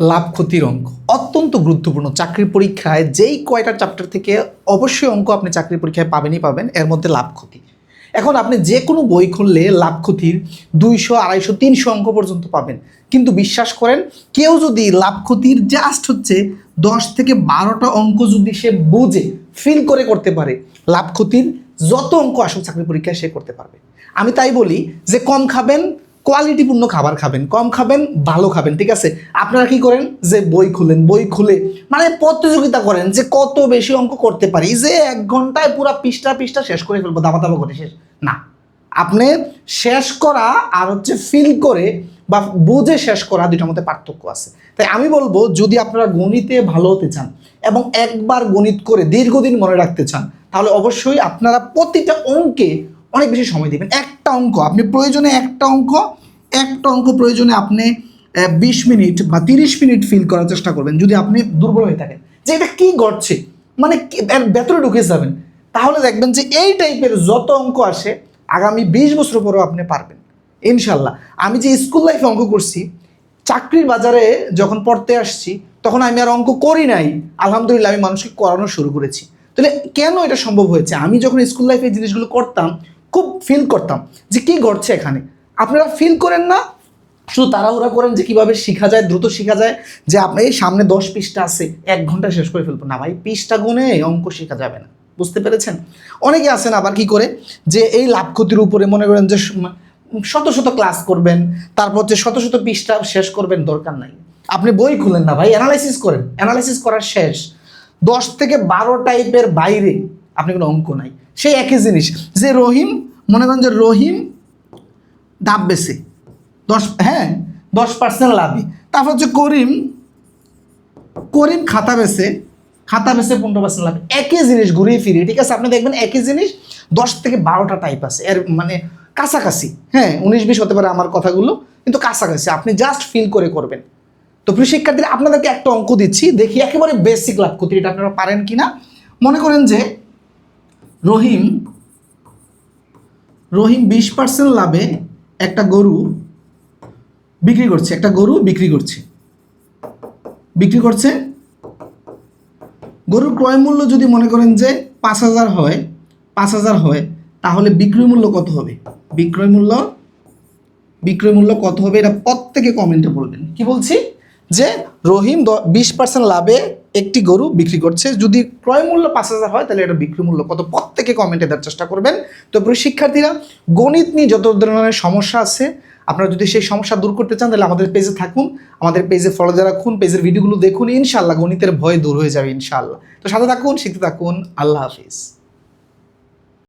লাভ ক্ষতির অঙ্ক। অত্যন্ত গুরুত্বপূর্ণ। চাকরির পরীক্ষায় যেই কয়টা চ্যাপ্টার থেকে অবশ্যই অঙ্ক আপনি চাকরির পরীক্ষায় পাবেনই পাবেন, এর মধ্যে লাভ ক্ষতি। এখন আপনি যে কোনো বই খুললে লাভ ক্ষতির দুইশো, আড়াইশো, তিনশো অঙ্ক পর্যন্ত পাবেন। কিন্তু বিশ্বাস করেন, কেউ যদি লাভ ক্ষতির জাস্ট হচ্ছে দশ থেকে বারোটা অঙ্ক যদি সে বুঝে ফিল করে করতে পারে, লাভ ক্ষতির যত অঙ্ক আসুক চাকরি পরীক্ষায় সে করতে পারবে। আমি তাই বলি যে কম খাবেন কোয়ালিটিপূর্ণ খাবার খাবেন, কম খাবেন, ভালো খাবেন, ঠিক আছে? আপনারা কি করেন? যে বই খুলেন, বই খুলে মানে প্রতিযোগিতা করেন যে কত বেশি অঙ্ক করতে পারি, যে এক ঘন্টায় পুরো পৃষ্ঠা পৃষ্ঠা শেষ করে ফেলব দাবা দাবা করে শেষ। না। আপনি শেষ করা আর হচ্ছে ফিল করে বা বুঝে শেষ করা দুইটার মধ্যে পার্থক্য আছে। তাই আমি বলব, যদি আপনারা গণিতে ভালো হতে চান এবং একবার গণিত করে দীর্ঘদিন মনে রাখতে চান, তাহলে অবশ্যই আপনারা প্রতিটা অঙ্কে অনেক বেশি সময় দিবেন। একটা অঙ্ক, আপনি প্রয়োজনে একটা অঙ্ক একটা অঙ্ক প্রয়োজনে আপনি বিশ মিনিট বা তিরিশ মিনিট ফিল করার চেষ্টা করবেন, যদি আপনি দুর্বল হয়ে থাকেন। যে এটা কী ঘটছে? মানে ভেতরে ঢুকে যাবেন। তাহলে দেখবেন যে এই টাইপের যত অঙ্ক আসে, আগামী বিশ বছর পরেও আপনি পারবেন। ইনশাল্লাহ। আমি যে স্কুল লাইফে অঙ্ক করছি, চাকরির বাজারে যখন পড়তে আসছি, তখন আমি আর অঙ্ক করি নাই। আলহামদুলিল্লাহ, আমি মানুষকে করানো শুরু করেছি। তাহলে কেন এটা সম্ভব হয়েছে? আমি যখন স্কুল লাইফে জিনিসগুলো করতাম, খুব ফিল করতাম যে কী ঘটছে এখানে। আপনারা ফিল করেন না? শুধু তাড়াহুড়া করেন যে কীভাবে শেখা যায়, দ্রুত শেখা যায়, যে আপনি এই সামনে দশ পৃষ্ঠা আছে, এক ঘণ্টা শেষ করে ফেলব। না ভাই, পৃষ্ঠা গুনে অঙ্ক শেখা যাবে না। বুঝতে পেরেছেন? অনেকে আছেন আবার কি করে, যে এই লাভ ক্ষতির উপরে মনে করেন যে শত শত ক্লাস করবেন, তারপর যে শত শত পৃষ্ঠা শেষ করবেন, দরকার নাই। আপনি বই খুলেন না ভাই অ্যানালাইসিস করেন। অ্যানালাইসিস করার শেষ। দশ থেকে বারো টাইপের বাইরে আপনি কোনো অঙ্ক নাই। সেই একই জিনিস। যে রহিম, মনে করেন যে রহিম ডাব বেছে দশ হ্যাঁ দশ পার্সেন্ট লাভে তারপর হচ্ছে করিম করিম খাতা বেছে খাতা বেছে পনেরো পার্সেন্ট লাভ। একই জিনিস ঘুরিয়ে ফিরিয়ে, ঠিক আছে? আপনি দেখবেন একই জিনিস দশ থেকে বারোটা টাইপ আছে। এর মানে কাছাকাছি। হ্যাঁ উনিশ, বিশ হতে পারে আমার কথাগুলো, কিন্তু কাছাকাছি। আপনি জাস্ট ফিল করে করবেন। তো প্রিয় শিক্ষার্থীরা, আপনাদেরকে একটা অঙ্ক দিচ্ছি। দেখি একেবারে বেসিক লাভ ক্ষতি। এটা আপনারা পারেন কি না মনে করেন যে রহিম রহিম বিশ পার্সেন্ট লাভে একটা গরু বিক্রি করছে, একটা গরু বিক্রি করছে। বিক্রি করছে। গরুর ক্রয় মূল্য যদি মনে করেন যে পাঁচ হাজার হয়, পাঁচ হাজার হয়, তাহলে বিক্রয় মূল্য কত হবে? বিক্রয় মূল্য বিক্রয় মূল্য কত হবে? এটা প্রত্যেকে কমেন্টে বলবেন। কি বলছি? যে রহিম বিশ পার্সেন্ট লাভে একটি গরু বিক্রি করছে। যদি ক্রয় মূল্য পাঁচ হাজার হয়, তাহলে এটা বিক্রি মূল্য কত? প্রত্যেকে কমেন্টে দেওয়ার চেষ্টা করবেন। তো প্রিয় শিক্ষার্থীরা, গণিত নিয়ে যত ধরনের সমস্যা আছে, আপনারা যদি সেই সমস্যা দূর করতে চান, তাহলে আমাদের পেজে থাকুন। আমাদের পেজে ফলো দিয়ে রাখুন পেজের ভিডিওগুলো দেখুন। ইনশাল্লাহ গণিতের ভয় দূর হয়ে যাবে ইনশাল্লাহ তো সাথে থাকুন, শিখতে থাকুন। আল্লাহ হাফিজ।